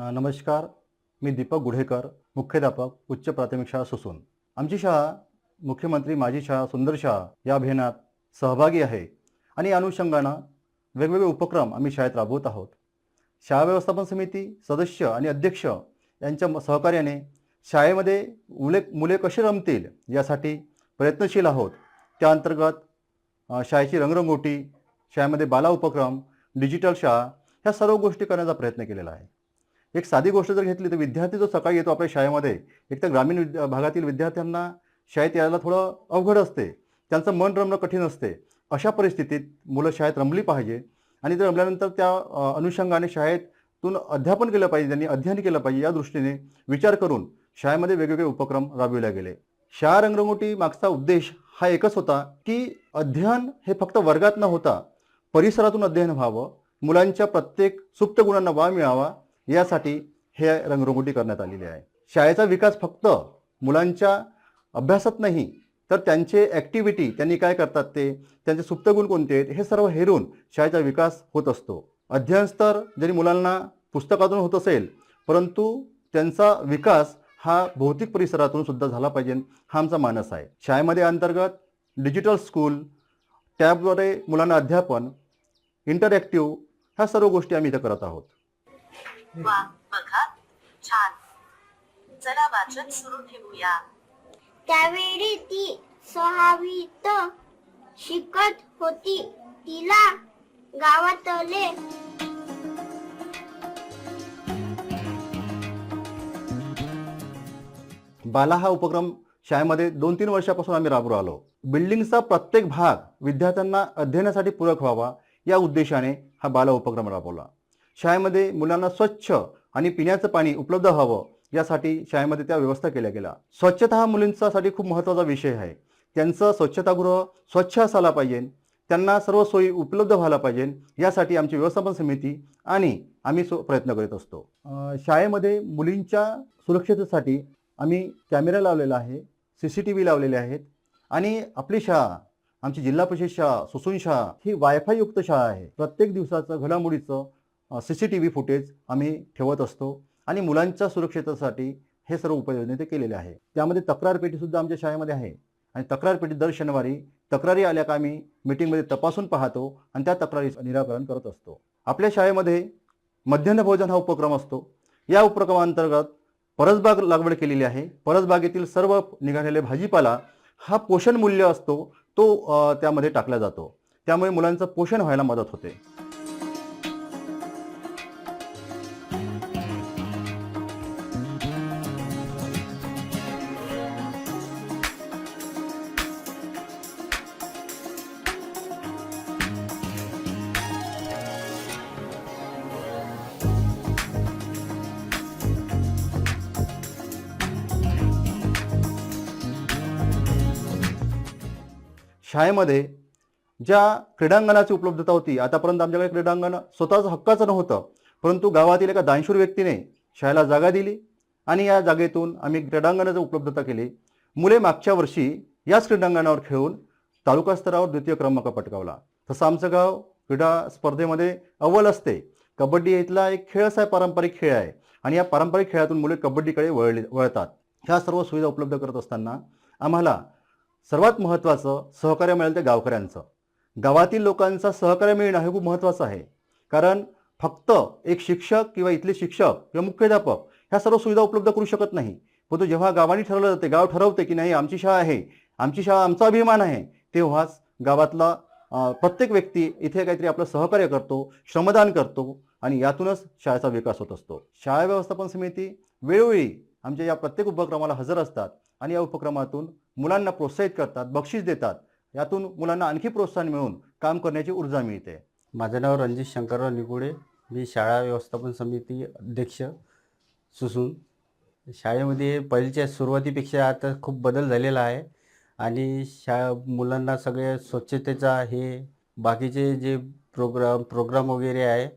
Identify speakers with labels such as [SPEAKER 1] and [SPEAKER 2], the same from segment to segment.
[SPEAKER 1] नमस्कार. मी दीपक गुढेकर मुख्याध्यापक उच्च प्राथमिक शाळा सुसून. आमची शाळा मुख्यमंत्री माझी शाळा सुंदर शाळा या अभियानात सहभागी आहे आणि या अनुषंगानं वेगवेगळे उपक्रम आम्ही शाळेत राबवत आहोत. शाळा व्यवस्थापन समिती सदस्य आणि अध्यक्ष यांच्या म- सहकार्याने शाळेमध्ये मुले मुले कशी रमतील यासाठी प्रयत्नशील आहोत. त्या अंतर्गत शाळेची रंगरंगोटी शाळेमध्ये बाला उपक्रम डिजिटल शाळा ह्या सर्व गोष्टी करण्याचा प्रयत्न केलेला आहे. एक साधी गोष्ट जर घेतली तर विद्यार्थी जो सकाळी येतो आपल्या शाळेमध्ये एक तर ग्रामीण विद्या भागातील विद्यार्थ्यांना शाळेत यायला थोडं अवघड असते. त्यांचं मन रमणं कठीण असते. अशा परिस्थितीत मुलं शाळेत रमली पाहिजे आणि ते रमल्यानंतर त्या अनुषंगाने शाळेतून अध्यापन केलं पाहिजे त्यांनी अध्ययन केलं पाहिजे या दृष्टीने विचार करून शाळेमध्ये वेगवेगळे उपक्रम राबविले गेले. शाळा रंगरंगोटी मागचा उद्देश हा एकच होता की अध्ययन हे फक्त वर्गात न होता परिसरातून अध्ययन व्हावं. मुलांच्या प्रत्येक सुप्त गुणांना वाव मिळावा. यासाठी हे रंगरंगोटी करण्यात आलेली आहे. शाळेचा विकास फक्त मुलांच्या अभ्यासात नाही तर त्यांचे ॲक्टिव्हिटी त्यांनी काय करतात ते? त्यांचे सुप्तगुण कोणते आहेत? हे सर्व हेरून शाळेचा विकास होत असतो. अध्ययन स्तर जरी मुलांना पुस्तकातून होत असेल परंतु त्यांचा विकास हा भौतिक परिसरातून सुद्धा झाला पाहिजे. हा आमचा मानस आहे. शाळेमध्ये अंतर्गत डिजिटल स्कूल टॅबद्वारे मुलांना अध्यापन इंटरॅक्टिव्ह ह्या सर्व गोष्टी आम्ही इथं करत आहोत.
[SPEAKER 2] वा बघा. छान. चला वाचन सुरू ठेवूया.
[SPEAKER 3] त्यावेळी ती सहावीत शिकत होती. तिला गावातले
[SPEAKER 1] बाला हा उपक्रम शाळेमध्ये दोन तीन वर्षापासून आम्ही राबवू आलो बिल्डिंगचा प्रत्येक भाग विद्यार्थ्यांना अध्ययनासाठी पूरक व्हावा या उद्देशाने हा बाला उपक्रम राबवला. शाळेमध्ये मुलांना स्वच्छ आणि पिण्याचं पाणी उपलब्ध व्हावं यासाठी शाळेमध्ये त्या व्यवस्था केल्या गेल्या. स्वच्छता हा मुलींच्यासाठी खूप महत्त्वाचा विषय आहे. त्यांचं स्वच्छतागृह स्वच्छ असायला पाहिजे. त्यांना सर्व सोयी उपलब्ध व्हायला पाहिजे. यासाठी आमची व्यवस्थापन समिती आणि आम्ही सो प्रयत्न करीत असतो. शाळेमध्ये मुलींच्या सुरक्षतेसाठी आम्ही कॅमेरा लावलेला आहे सी सी टी व्ही लावलेले आहेत आणि आपली शाळा आमची जिल्हा परिषद शाळा सुसून शाळा ही वायफाय युक्त शाळा आहे. प्रत्येक दिवसाचं घडामोडीचं C C T V footage आम्ही ठेवत असतो आणि मुलांच्या सुरक्षेतेसाठी हे सर्व उपाययोजना ते केलेले आहे. त्यामध्ये तक्रारपेटीसुद्धा आमच्या शाळेमध्ये आहे. आणि तक्रारपेटी दर शनिवारी तक्रारी आल्या का आम्ही मीटिंगमध्ये तपासून पाहतो आणि त्या तक्रारीचं निराकरण करत असतो. आपल्या शाळेमध्ये मध्यान्ह भोजन हा उपक्रम असतो. या उपक्रमांतर्गत परसबाग लागवड केलेली आहे. परसबागेतील सर्व निघालेले भाजीपाला हा पोषण मूल्य असतो तो त्यामध्ये टाकला जातो. त्यामुळे मुलांचं पोषण व्हायला मदत होते. शाळेमध्ये ज्या क्रीडांगणाची उपलब्धता होती आतापर्यंत आमच्याकडे क्रीडांगण स्वतःच हक्काचं नव्हतं परंतु गावातील एका दानशूर व्यक्तीने शाळेला जागा दिली आणि या जागेतून आम्ही क्रीडांगणाची उपलब्धता केली. मुले मागच्या वर्षी याच क्रीडांगणावर खेळून तालुका स्तरावर द्वितीय क्रमांक पटकावला. तसं आमचं गाव क्रीडा स्पर्धेमध्ये अव्वल असते. कबड्डी इथला एक खेळ असा आहे पारंपरिक खेळ आहे आणि या पारंपरिक खेळातून मुले कबड्डीकडे वळले वळतात. ह्या सर्व सुविधा उपलब्ध करत असताना आम्हाला सर्वात महत्त्वाचं सहकार्य मिळेल ते गावकऱ्यांचं. गावातील लोकांचा सहकार्य मिळणं हे खूप महत्त्वाचं आहे. कारण फक्त एक शिक्षक किंवा इथले शिक्षक किंवा मुख्याध्यापक ह्या सर्व सुविधा उपलब्ध करू शकत नाही. परंतु जेव्हा गावाने ठरवलं जाते गाव ठरवते की नाही आमची शाळा आहे आमची शाळा आमचा अभिमान आहे तेव्हाच गावातला प्रत्येक व्यक्ती इथे काहीतरी आपलं सहकार्य करतो श्रमदान करतो आणि यातूनच शाळेचा विकास होत असतो. शाळा व्यवस्थापन समिती वेळोवेळी आमच्या या प्रत्येक उपक्रमाला हजर असतात. आणि या उपक्रमातून मुलांना प्रोत्साहित करतात बक्षीस देतात. यातून मुलांना आणखी प्रोत्साहन मिळून काम करण्याची ऊर्जा मिळते.
[SPEAKER 4] माझं नाव रणजित शंकरराव निगुडे. मी शाळा व्यवस्थापन समिती अध्यक्ष सुसून. शाळेमध्ये पहिलीच्या सुरुवातीपेक्षा आता खूप बदल झालेला आहे आणि शा मुलांना सगळे स्वच्छतेचा हे बाकीचे जे प्रोग्राम प्रोग्राम वगैरे आहे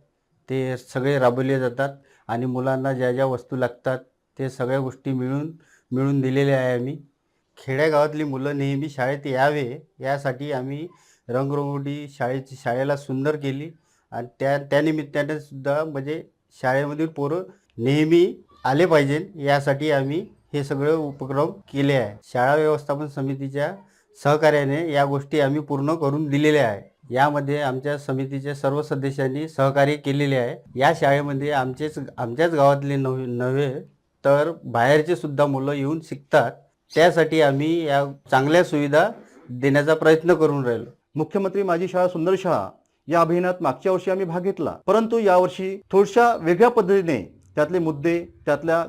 [SPEAKER 4] ते सगळे राबवले जातात आणि मुलांना ज्या ज्या वस्तू लागतात ते सगळ्या गोष्टी मिळून मिळून दिलेले आहे आम्ही. खेड्यागावातली मुलं नेहमी शाळेत यावे यासाठी आम्ही रंगरंगोटी शाळेची शाळेला सुंदर केली. आणि त्या त्यानिमित्ताने सुद्धा म्हणजे शाळेमधील पोरं नेहमी आले पाहिजे यासाठी आम्ही हे सगळे उपक्रम केले आहे. शाळा व्यवस्थापन समितीच्या सहकार्याने या गोष्टी आम्ही पूर्ण करून दिलेल्या आहे. यामध्ये आमच्या समितीच्या सर्व सदस्यांनी सहकार्य केलेले आहे. या शाळेमध्ये आमचेच आमच्याच गावातले नव्हे नव्हे तर बाहेरचे सुद्धा मुलं येऊन शिकतात. त्यासाठी आम्ही या चांगल्या सुविधा देण्याचा प्रयत्न करून राहिलो.
[SPEAKER 1] मुख्यमंत्री माझी शाळा सुंदर शाळा या अभियानात मागच्या वर्षी आम्ही भाग घेतला. परंतु यावर्षी थोडशा वेगळ्या पद्धतीने त्यातले मुद्दे त्यातल्या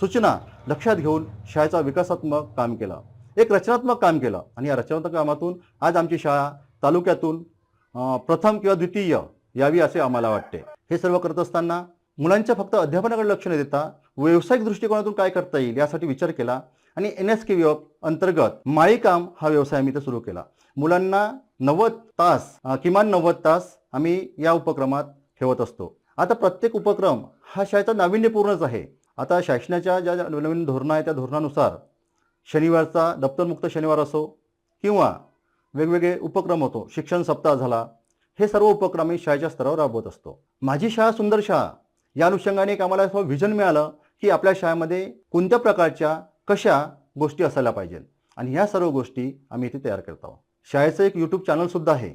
[SPEAKER 1] सूचना लक्षात घेऊन शाळेचा विकासात्मक काम केलं. एक रचनात्मक काम केलं आणि या रचनात्मक कामातून आज आमची शाळा तालुक्यातून प्रथम किंवा द्वितीय यावी असे आम्हाला वाटते. हे सर्व करत असताना मुलांच्या फक्त अध्यापनाकडे लक्ष न देता व्यावसायिक दृष्टिकोनातून काय करता येईल यासाठी विचार केला आणि एन एस के अंतर्गत माळीकाम हा व्यवसाय आम्ही इथं सुरू केला. मुलांना नव्वद तास किमान नव्वद तास आम्ही या उपक्रमात ठेवत असतो. आता प्रत्येक उपक्रम हा शाळेचा नाविन्यपूर्णच आहे. आता शासनाच्या ज्या नवीन धोरणं आहे त्या धोरणानुसार शनिवारचा दप्तरमुक्त शनिवार असो किंवा वेगवेगळे उपक्रम होतो शिक्षण सप्ताह झाला हे सर्व उपक्रम मी शाळेच्या स्तरावर राबवत असतो. माझी शाळा सुंदर शाळा या अनुषंगाने एक आम्हाला व्हिजन मिळालं. की आपल्या शाळेमध्ये कोणत्या प्रकारच्या कशा गोष्टी असायला पाहिजेत? आणि ह्या सर्व गोष्टी आम्ही इथे तयार करत आहोत. शाळेचं एक यूट्यूब चॅनलसुद्धा आहे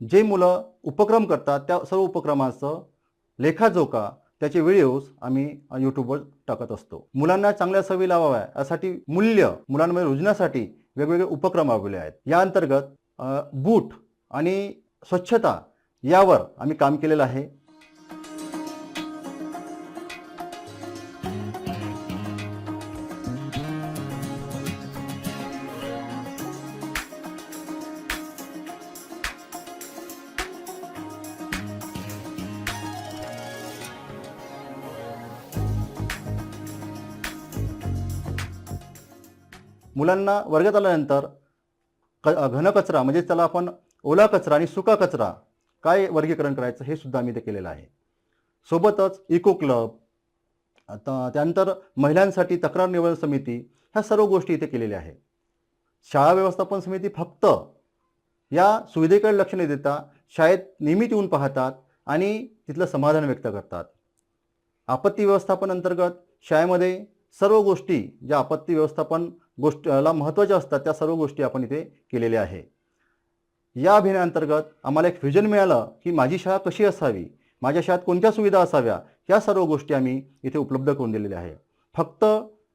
[SPEAKER 1] जे मुलं उपक्रम करतात. त्या सर्व उपक्रमाचं लेखाजोखा त्याचे व्हिडिओज आम्ही यूट्यूबवर टाकत असतो. मुलांना चांगल्या सवयी लावाव्या यासाठी मूल्य मुलांमध्ये रुजण्यासाठी वेगवेगळे उपक्रम राबवले आहेत. या अंतर्गत बूट आणि स्वच्छता यावर आम्ही काम केलेलं आहे. मुलांना वर्गात आल्यानंतर क घनकचरा म्हणजे त्याला आपण ओला कचरा आणि सुका कचरा काय वर्गीकरण करायचं हे सुद्धा आम्ही ते केलेलं आहे. सोबतच इको क्लब आता त्यानंतर महिलांसाठी तक्रार निवारण समिती ह्या सर्व गोष्टी इथे केलेल्या आहेत. शाळा व्यवस्थापन समिती फक्त या सुविधेकडे लक्ष न देता शाळेत नियमित येऊन पाहतात आणि तिथलं समाधान व्यक्त करतात. आपत्ती व्यवस्थापन अंतर्गत शाळेमध्ये सर्व गोष्टी ज्या आपत्ती व्यवस्थापन गोष्टीला महत्त्वाच्या असतात त्या सर्व गोष्टी आपण इथे केलेल्या आहे. या अभियानाअंतर्गत आम्हाला एक व्हिजन मिळालं की माझी शाळा कशी असावी माझ्या शाळेत कोणत्या सुविधा असाव्या या सर्व गोष्टी आम्ही इथे उपलब्ध करून दिलेल्या आहे. फक्त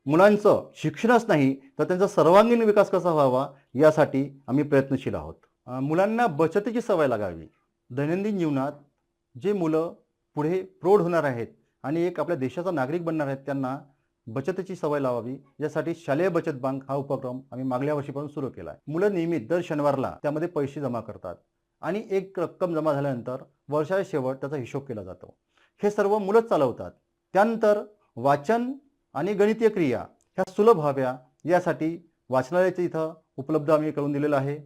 [SPEAKER 1] मुलांचं शिक्षणच नाही तर त्यांचा सर्वांगीण विकास कसा व्हावा यासाठी आम्ही प्रयत्नशील आहोत. मुलांना बचतीची सवय लागावी. दैनंदिन जीवनात जे मुलं पुढे प्रौढ होणार आहेत आणि एक आपल्या देशाचा नागरिक बनणार आहेत त्यांना बचतीची सवय लावावी यासाठी शालेय बचत बँक हा उपक्रम आम्ही मागल्या वर्षीपासून सुरू केला आहे. मुलं नियमित दर शनिवारला त्यामध्ये पैसे जमा करतात आणि एक रक्कम जमा झाल्यानंतर वर्षाच्या शेवट त्याचा हिशोब केला जातो. हे सर्व मुलंच चालवतात. त्यानंतर वाचन आणि गणितीय क्रिया ह्या सुलभ व्हाव्या यासाठी वाचनालयाचं इथं उपलब्ध आम्ही करून दिलेलं आहे.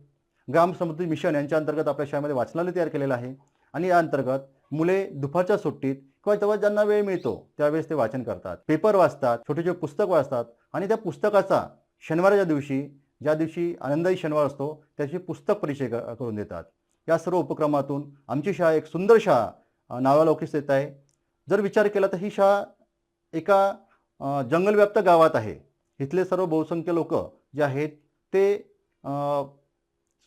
[SPEAKER 1] ग्राम समृद्धी मिशन यांच्या अंतर्गत आपल्या शाळेमध्ये वाचनालय तयार केलेलं आहे आणि या अंतर्गत मुले दुपारच्या सुट्टीत किंवा तेव्हा ज्यांना वेळ मिळतो त्यावेळेस ते वाचन करतात. पेपर वाचतात छोटे छोटे पुस्तक वाचतात आणि त्या पुस्तकाचा शनिवारच्या दिवशी ज्या दिवशी आनंदाई शनिवार असतो त्याची पुस्तक परिचय क- करून देतात. या सर्व उपक्रमातून आमची शाळा एक सुंदर शाळा नावा नावालौकिक येत आहे. जर विचार केला तर ही शाळा एका जंगलव्याप्त गावात आहे. इथले सर्व बहुसंख्य लोक जे आहेत ते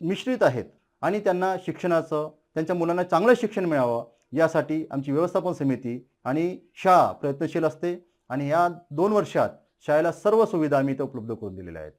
[SPEAKER 1] मिश्रित आहेत आणि त्यांना शिक्षणाचं त्यांच्या मुलांना चांगलं शिक्षण मिळावं यासाठी आमची व्यवस्थापन समिती आणि शाळा प्रयत्नशील असते आणि या दोन वर्षात शाळेला सर्व सुविधा आम्ही इथं उपलब्ध करून दिलेल्या आहेत.